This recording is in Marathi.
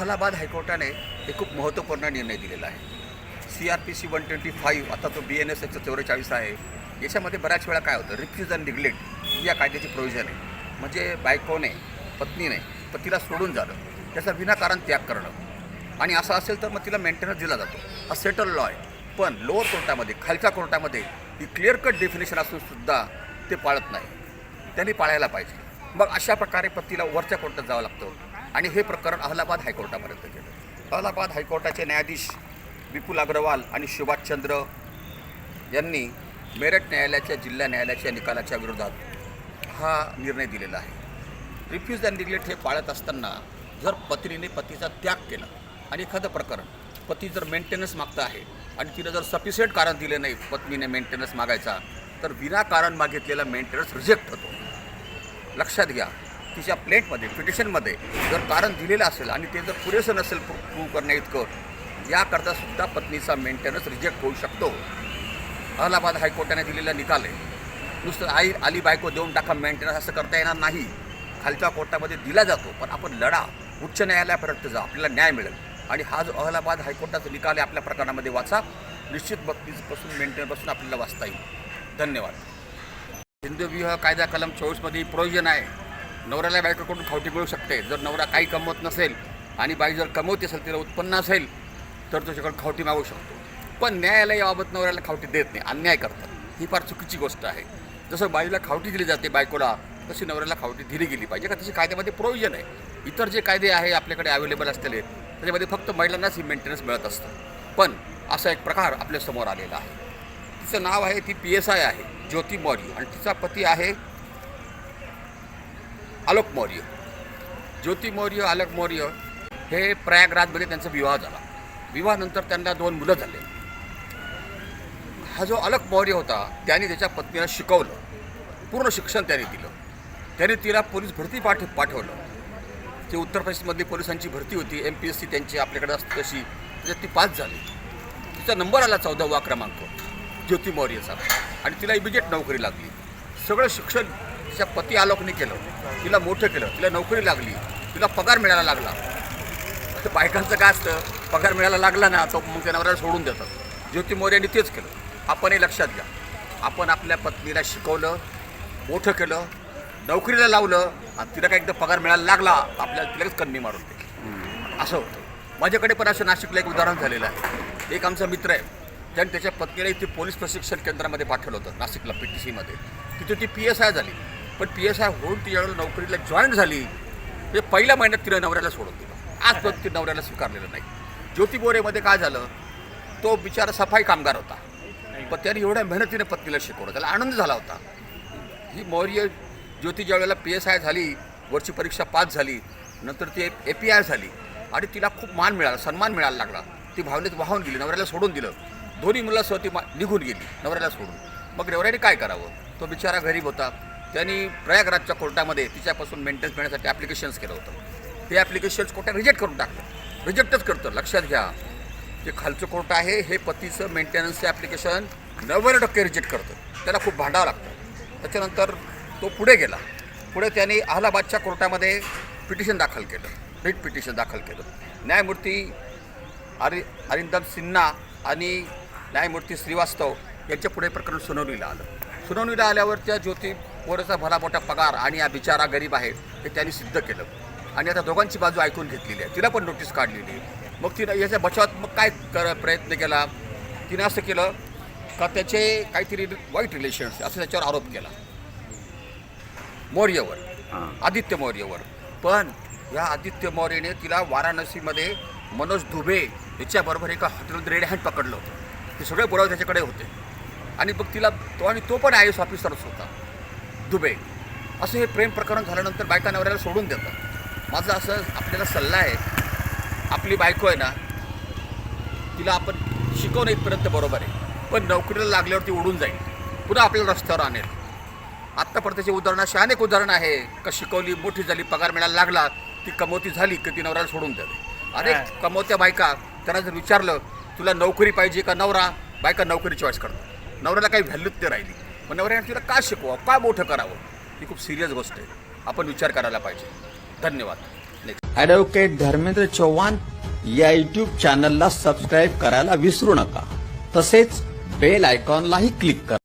अलाहाबाद हायकोर्टाने हे खूप महत्त्वपूर्ण निर्णय दिलेला आहे. C R P C one twenty five आता तो बी एन एस एकशे चौवेचाळीस आहे. याच्यामध्ये बऱ्याच वेळा काय होतं रिफ्यूज अँड निग्लेक्ट या कायद्याची प्रोव्हिजन आहे. म्हणजे बायकोने पत्नीने पतीला सोडून झालं त्याचा विनाकारण त्याग करणं. आणि असं असेल तर मग तिला मेंटेनन्स दिला जातो. हा सेटल लॉ आहे. पण लोअर कोर्टामध्ये खालच्या कोर्टामध्ये ही क्लिअर कट डेफिनेशन असूनसुद्धा ते पाळत नाही. त्यांनी पाळायला पाहिजे. मग अशा प्रकारे पतीला वरच्या कोर्टात जावं लागतं. आणि हे प्रकरण अहलाबाद हायकोर्टापर्यंत गेलं. अहलाबाद हायकोर्टाचे न्यायाधीश विपुल अग्रवाल आणि सुभाषचंद्र यांनी मेरठ न्यायालयाच्या जिल्हा न्यायालयाच्या निकालाच्या विरोधात हा निर्णय दिलेला आहे. रिफ्यूज अँड निग्लेक्ट हे पाळत असताना जर पत्नीने पतीचा त्याग केला आणि एखादं प्रकरण पती जर मेंटेनन्स मागतं आहे आणि तिनं जर सफिशियंट कारण दिलं नाही पत्नीने मेंटेनन्स मागायचा तर विनाकारण मागितलेला मेंटेनन्स रिजेक्ट होतो. लक्षात घ्या तिच्या प्लेटमध्ये पिटिशनमध्ये जर कारण दिलेलं असेल आणि ते जर पुरेसं नसेल प्रूव्ह करण्या इतकं याकरता सुद्धा पत्नीचा मेंटेनन्स रिजेक्ट होऊ शकतो. अहलाबाद हायकोर्टाने दिलेला निकाल आहे. नुसतं आई आली बायको देऊन टाका मेंटेनन्स असं करता येणार नाही. खालच्या कोर्टामध्ये दिला जातो पण आपण लढा उच्च न्यायालयापर्यंत जा आपल्याला न्याय मिळेल. आणि हा जो अहलाबाद हायकोर्टाचा निकाल आहे आपल्या प्रकरणामध्ये वाचा. निश्चित बक्तीपासून मेंटेनपासून आपल्याला वाचता येईल. धन्यवाद. हिंदू विवाह कायदा कलम चोवीसमध्ये प्रोविजन आहे. नवऱ्याला बायकोकडून खावटी मिळू शकते. जर नवरा काही कमवत नसेल आणि बाई जर कमवते असेल तिला उत्पन्न असेल तर तुझ्याकडे खावटी मागू शकतो. पण न्यायालय याबाबत नवऱ्याला खावटी देत नाही. अन्याय करतात. ही फार चुकीची गोष्ट आहे. जसं बाईला खावटी दिली जाते बायकोला तशी नवऱ्याला खावटी दिली गेली पाहिजे. का तशी कायद्यामध्ये प्रोविजन आहे? इतर जे कायदे आहे आपल्याकडे अवेलेबल असलेले त्याच्यामध्ये फक्त महिलांनाच ही मेंटेनन्स मिळत असतं. पण असा एक प्रकार आपल्यासमोर आलेला आहे. तिचं नाव आहे ती पी एस आय आहे. ज्योती मौर्य आणि तिचा पती आहे आलोक मौर्य. ज्योती मौर्य आलोक मौर्य हे प्रयागराजमध्ये त्यांचा विवाह झाला. विवाहानंतर त्यांना दोन मुलं झाले. हा जो अलक मौर्य होता त्याने त्याच्या पत्नीला शिकवलं. पूर्ण शिक्षण त्याने दिलं. त्याने तिला पोलीस भरती पाठ पाठवलं. ते उत्तर प्रदेशमधली पोलिसांची भरती होती. एम पी एस सी त्यांची आपल्याकडे असते तशी. त्याच्यात ती पास झाली. तिचा नंबर आला चौदावा क्रमांक. ज्योती मौर्यचा आणि तिला इमिजिएट नोकरी लागली. सगळं शिक्षण तिच्या पती आलोकने केलं. तिला मोठं केलं. तिला नोकरी लागली. तिला पगार मिळायला लागला. तर बायकांचं काय असतं? पगार मिळायला लागला ना तो मग त्या नवऱ्याला सोडून देतात. ज्योती मोर्याने तेच केलं. आपणही लक्षात घ्या. आपण आपल्या पत्नीला शिकवलं मोठं केलं नोकरीला लावलं आणि तिला काय एकदा पगार मिळायला लागला आपल्याला तिलाच कन्नी मारून दे असं होतं. माझ्याकडे पण असं नाशिकला एक उदाहरण झालेलं आहे. एक आमचा मित्र आहे. त्याने त्याच्या पत्नीला इथे पोलीस प्रशिक्षण केंद्रामध्ये पाठवलं होतं नाशिकला पी टी सीमध्ये तिथे ती पी एस आय झाली. पण पी एस आय होऊन ती ज्यावेळेला नोकरीला जॉईन झाली. म्हणजे पहिल्या महिन्यात तिला नवऱ्याला सोडून दिलं. आजपर्यंत ती नवऱ्याला स्वीकारलेलं नाही. ज्योती बोरेमध्ये काय झालं तो बिचारा सफाई कामगार होता. पण त्याने एवढ्या मेहनतीने पत्नीला शिकवलं. त्याला आनंद झाला होता. ही मौर्य ज्योती ज्या वेळेला पी एस आय झाली वरची परीक्षा पास झाली नंतर ती ए पी आय झाली. आणि तिला खूप मान मिळाला सन्मान मिळायला लागला. ती भावनेत वाहून गेली नवऱ्याला सोडून दिलं. दोन्ही मुलासह ती मा निघून गेली नवऱ्याला सोडून. मग नवऱ्याने काय करावं? तो बिचारा गरीब होता. त्यांनी प्रयागराजच्या कोर्टामध्ये तिच्यापासून मेंटेन्स मिळण्यासाठी ॲप्लिकेशन्स केलं होतं. ते ॲप्लिकेशन्स कोर्टात रिजेक्ट करून टाकलं. रिजेक्टच करतं. लक्षात घ्या. जे खालचं कोर्ट आहे हे पतीचं मेंटेनन्सचं ॲप्लिकेशन नव्वद टक्के रिजेक्ट करतं. त्याला खूप भांडावं लागतं. त्याच्यानंतर तो पुढे गेला. पुढे त्यांनी अहलाबादच्या कोर्टामध्ये पिटिशन दाखल केलं. रिट पिटिशन दाखल केलं. न्यायमूर्ती अरि अरिंदम सिन्हा आणि न्यायमूर्ती श्रीवास्तव यांच्या पुढे प्रकरण सुनावणीला आलं. सुनावणीला आल्यावर त्या ज्योती पोराचा भला मोठा पगार आणि हा बिचारा गरीब आहे हे त्यांनी सिद्ध केलं. आणि आता दोघांची बाजू ऐकून घेतलेली आहे. तिला पण नोटीस काढलेली मग तिनं याच्या बचावात मग काय कर प्रयत्न केला? तिनं असं केलं का त्याचे काहीतरी वाईट रिलेशन्स असं त्याच्यावर आरोप केला. मौर्यवर. आदित्य मौर्यवर. पण या आदित्य मौर्यने तिला वाराणसीमध्ये मनोज दुबे याच्याबरोबर एका हॉटेलमध्ये रेड हँड पकडलं होतं. ते सगळे पुरावे त्याच्याकडे होते. आणि मग तिला तो आणि तो पण आय एस ऑफिसरच होता. दुबे. असं हे प्रेम प्रकरण झाल्यानंतर बायका नवऱ्याला सोडून देतात. माझा असं आपल्याला सल्ला आहे. आपली बायको आहे ना तिला आपण शिकवणं इथपर्यंत बरोबर आहे. पण नोकरीला लागल्यावर ती उडून जाईल. पुन्हा आपल्याला रस्त्यावर आणेल. आत्तापर्यंत त्याची उदाहरणं अशी अनेक उदाहरणं आहे. का शिकवली मोठी झाली पगार मिळायला लागला ती कमवती झाली की ती नवऱ्याला सोडून देते अनेक कमवत्या बायका त्यांना जर विचारलं तुला नोकरी पाहिजे का नवरा? बायका नोकरी चॉईस करतात. नवऱ्याला काही व्हॅल्यूच ते राहिली. मग नवऱ्याने तुला का शिकवावं? का मोठं करावं? ही खूप सिरियस गोष्ट आहे. आपण विचार करायला पाहिजे. धन्यवाद. ॲडव्होकेट धर्मेंद्र चव्हाण या यूट्यूब चॅनलला सबस्क्राईब करायला विसरू नका. तसेच बेल आयकॉनलाही क्लिक करा.